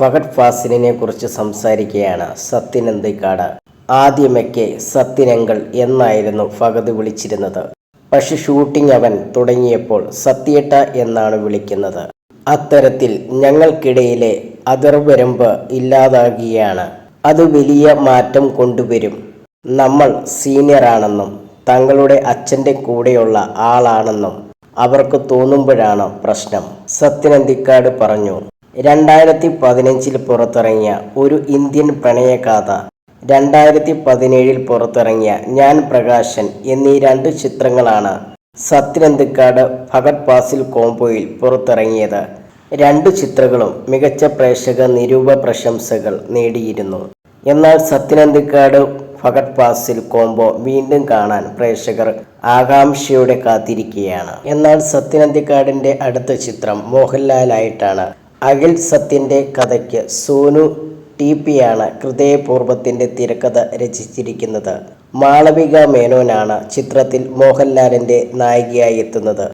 ഫഹദ് ഫാസിലിനെ കുറിച്ച് സംസാരിക്കുകയാണ് സത്യൻ അന്തിക്കാട് ആദ്യമൊക്കെ സത്യനങ്കൾ എന്നായിരുന്നു ഫഹദ് വിളിച്ചിരുന്നത്. പക്ഷെ ഷൂട്ടിംഗ് അവൻ തുടങ്ങിയപ്പോൾ സത്യേട്ട എന്നാണ് വിളിക്കുന്നത്. അത്തരത്തിൽ ഞങ്ങൾക്കിടയിലെ അതിർവരമ്പ് ഇല്ലാതാകുകയാണ്. അത് വലിയ മാറ്റം കൊണ്ടുവരും. നമ്മൾ സീനിയറാണെന്നും തങ്ങളുടെ അച്ഛന്റെ കൂടെയുള്ള ആളാണെന്നും അവർക്ക് തോന്നുമ്പോഴാണ് പ്രശ്നം. സത്യനന്തിക്കാട് പറഞ്ഞു രണ്ടായിരത്തി പതിനഞ്ചിൽ പുറത്തിറങ്ങിയ ഒരു ഇന്ത്യൻ പ്രണയകാഥ രണ്ടായിരത്തി പതിനേഴിൽ പുറത്തിറങ്ങിയ ഞാൻ പ്രകാശൻ എന്നീ രണ്ട് ചിത്രങ്ങളാണ് സത്യനന്തിക്കാട് ഭഗത് പാസിൽ കോംബോയിൽ പുറത്തിറങ്ങിയത്. രണ്ട് ചിത്രങ്ങളും മികച്ച പ്രേക്ഷക നിരൂപ പ്രശംസകൾ നേടിയിരുന്നു. എന്നാൽ സത്യനന്തിക്കാട് ഫഗത് പാസിൽ കോംബോ വീണ്ടും കാണാൻ പ്രേക്ഷകർ ആകാംക്ഷയോടെ കാത്തിരിക്കുകയാണ്. എന്നാൽ സത്യനന്തിക്കാടിന്റെ അടുത്ത ചിത്രം മോഹൻലാലായിട്ടാണ് അഖിൽ സത്യന്റെ കഥയ്ക്ക് സോനു ടി പിയാണ് ഹൃദയപൂർവത്തിന്റെ തിരക്കഥ രചിച്ചിരിക്കുന്നത്. മാളവിക മേനോനാണ് ചിത്രത്തിൽ മോഹൻലാലിന്റെ നായികയായി എത്തുന്നത്.